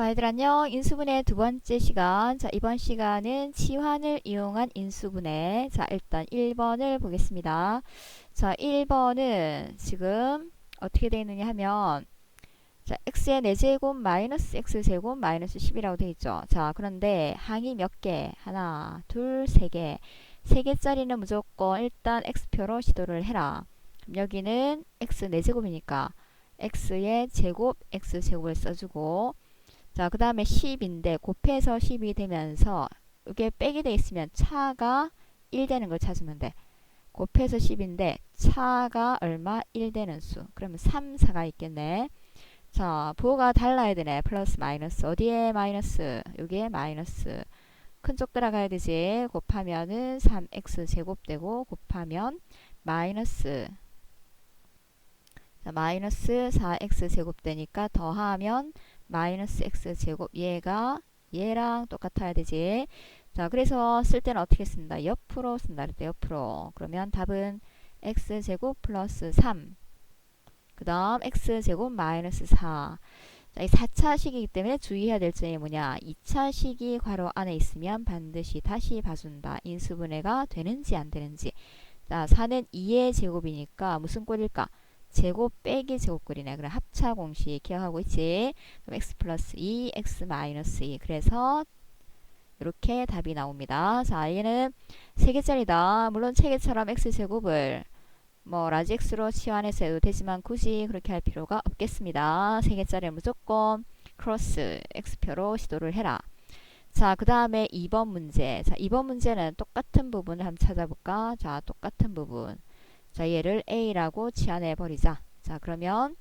자, 얘들 안녕. 인수분해 두 번째 시간. 자, 이번 시간은 치환을 이용한 인수분해. 자, 일단 1번을 보겠습니다. 자, 1번은 지금 어떻게 되어 있느냐 하면 자, x의 4제곱 마이너스 x제곱 마이너스 10이라고 되어 있죠. 자, 그런데 항이 몇 개? 하나, 둘, 세 개. 세 개짜리는 무조건 일단 x표로 시도를 해라. 여기는 x 4제곱이니까 x의 제곱, x제곱을 써주고 자, 그 다음에 10인데 곱해서 10이 되면서 이게 빼기 돼 있으면 차가 1 되는 걸 찾으면 돼. 곱해서 10인데 차가 얼마? 1 되는 수. 그러면 3, 4가 있겠네. 자, 부호가 달라야 되네. 플러스 마이너스. 어디에 마이너스? 여기에 마이너스. 큰 쪽 들어가야 되지. 곱하면은 3x 제곱 되고 곱하면 마이너스 자, 마이너스 4x 제곱 되니까 더하면 마이너스 x 제곱 얘가 얘랑 똑같아야 되지. 자, 그래서 쓸 때는 어떻게 쓴다? 옆으로 쓴다. 그랬대 옆으로. 그러면 답은 x 제곱 플러스 3. 그 다음 x 제곱 마이너스 4. 자, 이 4차 식이기 때문에 주의해야 될 점이 뭐냐? 2차 식이 괄호 안에 있으면 반드시 다시 봐준다. 인수분해가 되는지 안 되는지. 자, 4는 2의 제곱이니까 무슨 꼴일까? 제곱 빼기 제곱꼴이네. 그럼 합차 공식 기억하고 있지? 그럼 x 플러스 2, x 마이너스 2. 그래서 이렇게 답이 나옵니다. 자, 얘는 3개짜리다. 물론 체계처럼 x제곱을 뭐 라지 x로 치환해서 해도 되지만 굳이 그렇게 할 필요가 없겠습니다. 3개짜리 무조건 크로스 x표로 시도를 해라. 자, 그 다음에 2번 문제. 자, 2번 문제는 똑같은 부분을 한번 찾아볼까? 자, 똑같은 부분. 자, 얘를 a라고 치환해 버리자. 자, 그러면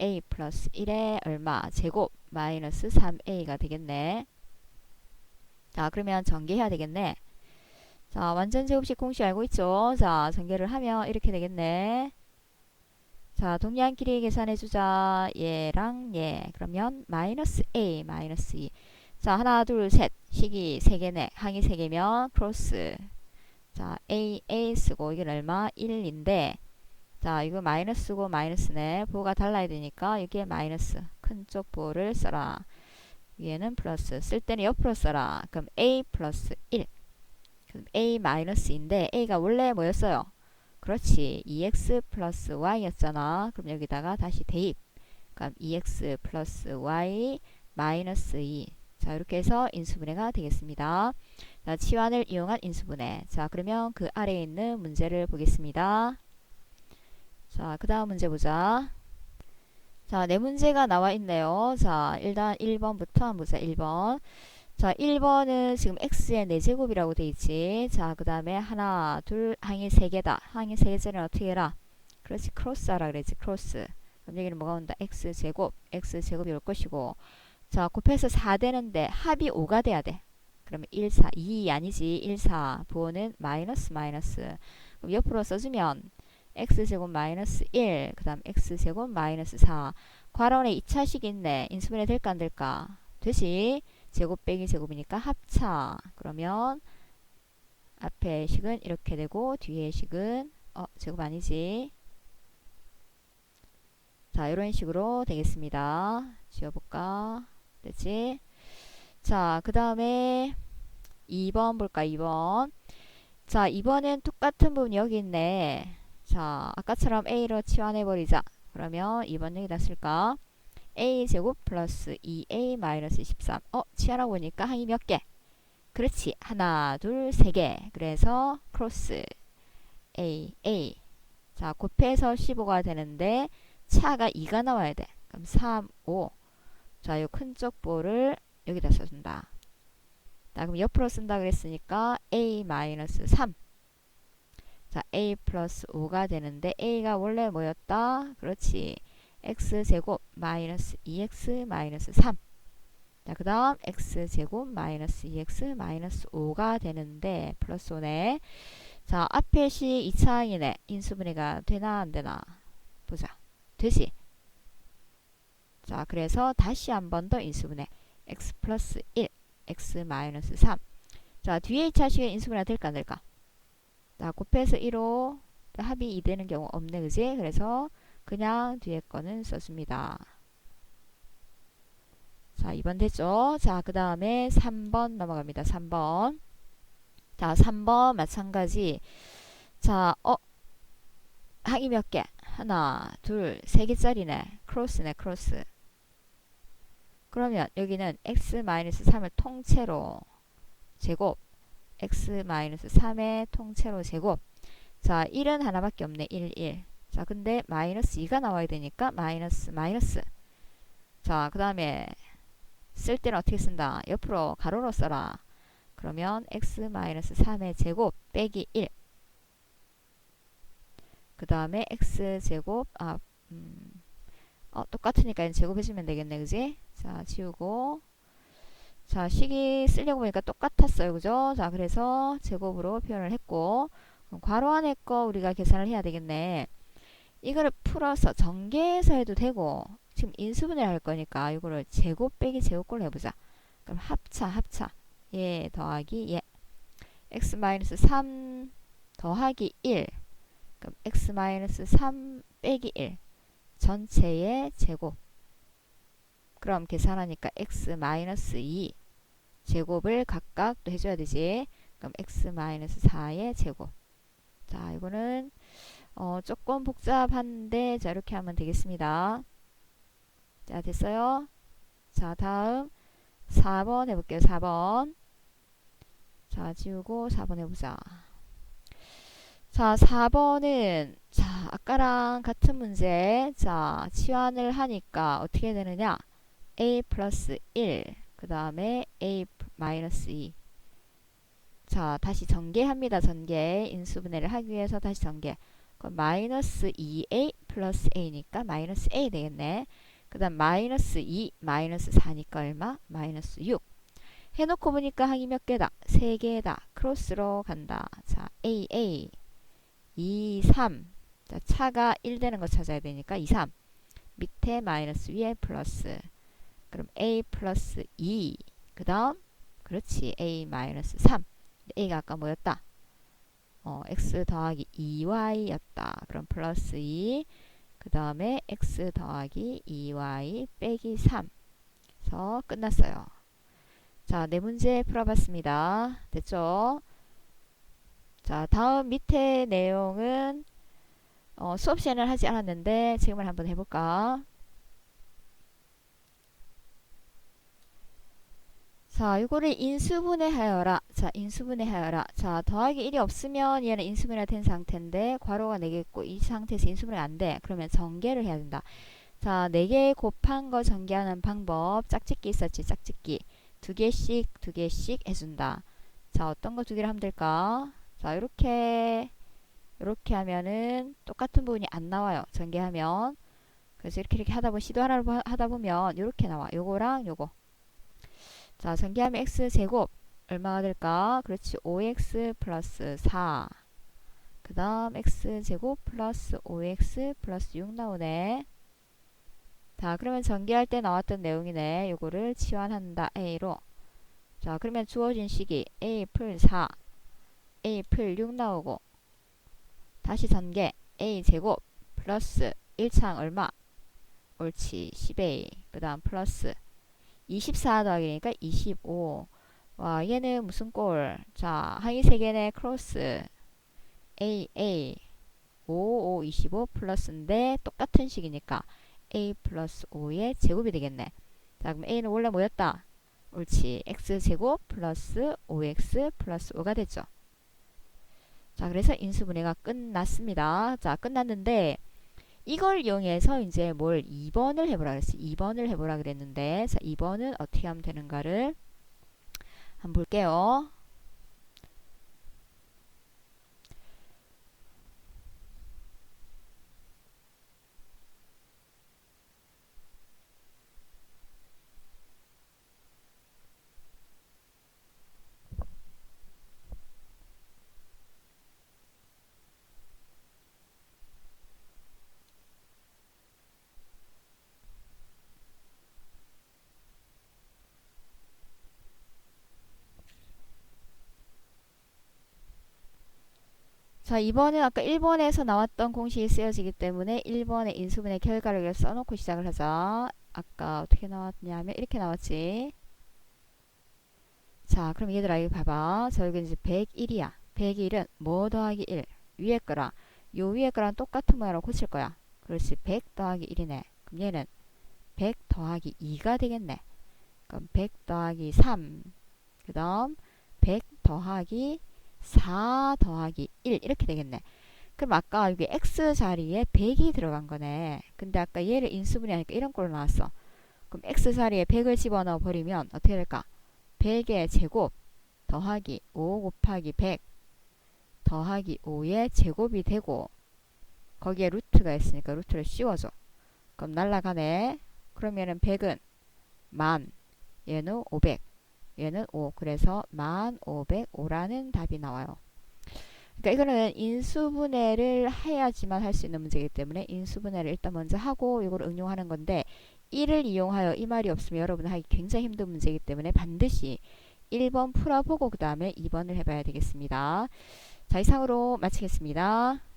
a 플러스 1에 얼마? 제곱 마이너스 3a가 되겠네. 자, 그러면 전개해야 되겠네. 자, 완전 제곱식 공식 알고 있죠? 자, 전개를 하면 이렇게 되겠네. 자, 동량끼리 계산해 주자. 얘랑 얘. 그러면 마이너스 a, 마이너스 2. 자, 하나, 둘, 셋. 식이 3개네. 항이 3개면 크로스. 자, a, a 쓰고 이게 얼마? 1인데 자, 이거 마이너스고 마이너스네. 부호가 달라야 되니까 이게 마이너스. 큰 쪽 부호를 써라. 위에는 플러스. 쓸 때는 옆으로 써라. 그럼 a 플러스 1. 그럼 a 마이너스인데 a가 원래 뭐였어요? 그렇지. 2x 플러스 y였잖아. 그럼 여기다가 다시 대입. 그럼 2x 플러스 y 마이너스 2. 자, 이렇게 해서 인수분해가 되겠습니다. 자, 치환을 이용한 인수분해. 자, 그러면 그 아래에 있는 문제를 보겠습니다. 자, 그 다음 문제 보자. 자, 네 문제가 나와 있네요. 자, 일단 1번부터 한번 보자. 1번. 자, 1번은 지금 x의 4제곱이라고 돼 있지. 자, 그 다음에 하나, 둘, 항이 3개다. 항이 3개짜리는 어떻게 해라? 그렇지, 크로스 하라 그랬지, 크로스. 그럼 여기는 뭐가 온다? x제곱, x제곱이 올 것이고. 자, 곱해서 4 되는데 합이 5가 돼야 돼. 그러면 1, 4, 2 아니지. 1, 4. 부호는 마이너스 마이너스. 그럼 옆으로 써주면 x제곱 마이너스 1, 그 다음 x제곱 마이너스 4. 괄원에 2차식 있네. 인수분해 될까 안 될까? 되지. 제곱 빼기 제곱이니까 합차. 그러면 앞에 식은 이렇게 되고 뒤에 식은 어 제곱 아니지. 자 이런 식으로 되겠습니다. 지워볼까? 되지? 자, 그 다음에 2번 볼까? 2번. 자, 2번은 똑같은 부분 여기 있네. 자, 아까처럼 A로 치환해버리자. 그러면 2번 여기다 쓸까? A 제곱 플러스 2A 마이너스 13. 어, 치환하고 보니까 항이 몇 개? 그렇지. 하나, 둘, 세 개. 그래서 크로스 A, A. 자, 곱해서 15가 되는데 차가 2가 나와야 돼. 그럼 3, 5. 자, 이큰 쪽보를 여기다 써준다. 자, 그럼 옆으로 쓴다 그랬으니까 a-3. 자, a 플러스 5가 되는데 a가 원래 뭐였다? 그렇지. x제곱 마이너스 2x 마이너스 3. 자, 그 다음 x제곱 마이너스 2x 마이너스 5가 되는데 플러스 5네. 자, 앞에 시 2차항이네. 인수분해가 되나 안 되나? 보자. 되지? 자, 그래서 다시 한 번 더 인수분해. x 플러스 1, x 마이너스 3. 자, 뒤에 2차식은 인수분해가 될까 안 될까? 자, 곱해서 1호 합이 2 되는 경우 없네, 그지? 그래서 그냥 뒤에 거는 써줍니다. 자, 2번 됐죠? 자, 그 다음에 3번 넘어갑니다. 3번. 자, 3번 마찬가지. 자, 어, 항이 몇 개? 하나, 둘, 세 개짜리네. 크로스네, 크로스. 그러면 여기는 x-3을 통째로 제곱, x-3의 통째로 제곱. 자, 1은 하나밖에 없네. 1, 1. 자, 근데 마이너스 2가 나와야 되니까 마이너스, 마이너스. 자, 그 다음에 쓸 때는 어떻게 쓴다? 옆으로 가로로 써라. 그러면 x-3의 제곱 빼기 1. 그 다음에 x제곱, 아, 음, 어, 똑같으니까 제곱해주면 되겠네, 그지? 자, 지우고. 자, 식이 쓰려고 보니까 똑같았어요, 그죠? 자, 그래서 제곱으로 표현을 했고, 괄호 안에 거 우리가 계산을 해야 되겠네. 이거를 풀어서 전개해서 해도 되고, 지금 인수분해를 할 거니까 이거를 제곱 빼기 제곱꼴로 해보자. 그럼 합차, 합차. 예, 더하기 예. x-3 더하기 1. 그럼 x-3 빼기 1. 전체의 제곱. 그럼 계산하니까 x-2 제곱을 각각 또 해줘야 되지. 그럼 x-4의 제곱. 자, 이거는 어, 조금 복잡한데 자 이렇게 하면 되겠습니다. 자, 됐어요? 자, 다음 4번 해볼게요. 4번. 자, 지우고 4번 해보자. 자, 4번은 자, 아까랑 같은 문제. 자, 치환을 하니까 어떻게 되느냐? a 플러스 1. 그 다음에 a 마이너스 2. 자, 다시 전개합니다. 전개. 인수분해를 하기 위해서 다시 전개. 그럼 마이너스 2a 플러스 a니까 마이너스 a 되겠네. 그 다음 마이너스 2, 마이너스 4니까 얼마? 마이너스 6. 해놓고 보니까 항이 몇 개다? 3개다. 크로스로 간다. 자, A, A. 2, 3. 자, 차가 1 되는 거 찾아야 되니까 2, 3. 밑에 마이너스 위에 플러스. 그럼 A 플러스 2. 그 다음, 그렇지. A 마이너스 3. A가 아까 뭐였다? 어, X 더하기 2Y였다. 그럼 플러스 2. 그 다음에 x 더하기 2y 빼기 3 그래서 끝났어요. 자, 네 문제 풀어봤습니다. 됐죠? 자, 다음 밑에 내용은 어, 수업 시간을 하지 않았는데 지금을 한번 해볼까? 자, 이거를 인수분해하여라. 자, 인수분해하여라. 자, 더하기 1이 없으면 얘는 인수분해가 된 상태인데 괄호가 4개 고이 상태에서 인수분해가 안 돼. 그러면 전개를 해야 된다. 자, 4개 곱한 거 전개하는 방법. 짝짓기 있었지, 짝짓기. 두 개씩, 두 개씩 해준다. 자, 어떤 거 두 개를 하면 될까? 자, 이렇게, 이렇게 하면은 똑같은 부분이 안 나와요. 전개하면. 그래서 이렇게 이렇게 하다 보면, 시도 하나 하다 보면 이렇게 나와. 요거랑 요거. 자, 전개하면 x제곱 얼마가 될까? 그렇지. 5x 플러스 4. 그 다음 x제곱 플러스 5x 플러스 6 나오네. 자, 그러면 전개할 때 나왔던 내용이네. 요거를 치환한다. a로. 자, 그러면 주어진 식이 a 풀 4, a 풀 6 나오고 다시 전개 a 제곱 플러스 1창 얼마? 옳지. 10a. 그 다음 플러스 24 더하기니까 25. 와, 얘는 무슨 꼴? 자, 항이 3개네. 크로스. A, A. 5, 5, 25 플러스인데 똑같은 식이니까 A 플러스 5의 제곱이 되겠네. 자, 그럼 A는 원래 뭐였다? 옳지. X제곱 플러스 5X 플러스 5가 됐죠. 자, 그래서 인수분해가 끝났습니다. 자, 끝났는데 이걸 이용해서 이제 뭘 2번을 해보라 그랬어. 2번을 해보라 그랬는데, 자, 2번은 어떻게 하면 되는가를 한번 볼게요. 자, 2번은 아까 1번에서 나왔던 공식이 쓰여지기 때문에 1번의 인수분해 결과를 써놓고 시작을 하자. 아까 어떻게 나왔냐면 이렇게 나왔지. 자, 그럼 얘들아 이거 봐봐. 자, 여기 이제 101이야. 101은 뭐 더하기 1? 위에 거랑 요 위에 거랑 똑같은 모양으로 고칠 거야. 그렇지. 100 더하기 1이네. 그럼 얘는 100 더하기 2가 되겠네. 그럼 100 더하기 3. 그 다음 100 더하기 4 더하기 1 이렇게 되겠네. 그럼 아까 여기 x 자리에 100이 들어간 거네. 근데 아까 얘를 인수분해 하니까 이런 꼴로 나왔어. 그럼 x 자리에 100을 집어넣어 버리면 어떻게 될까? 100의 제곱 더하기 5 곱하기 100 더하기 5의 제곱이 되고 거기에 루트가 있으니까 루트를 씌워줘. 그럼 날라가네. 그러면은 100은 만 얘는 500 얘는 5 그래서 만 505라는 답이 나와요. 그러니까 이거는 인수분해를 해야지만 할 수 있는 문제이기 때문에 인수분해를 일단 먼저 하고 이걸 응용하는 건데 1을 이용하여 이 말이 없으면 여러분 하기 굉장히 힘든 문제이기 때문에 반드시 1번 풀어보고 그 다음에 2번을 해봐야 되겠습니다. 자 이상으로 마치겠습니다.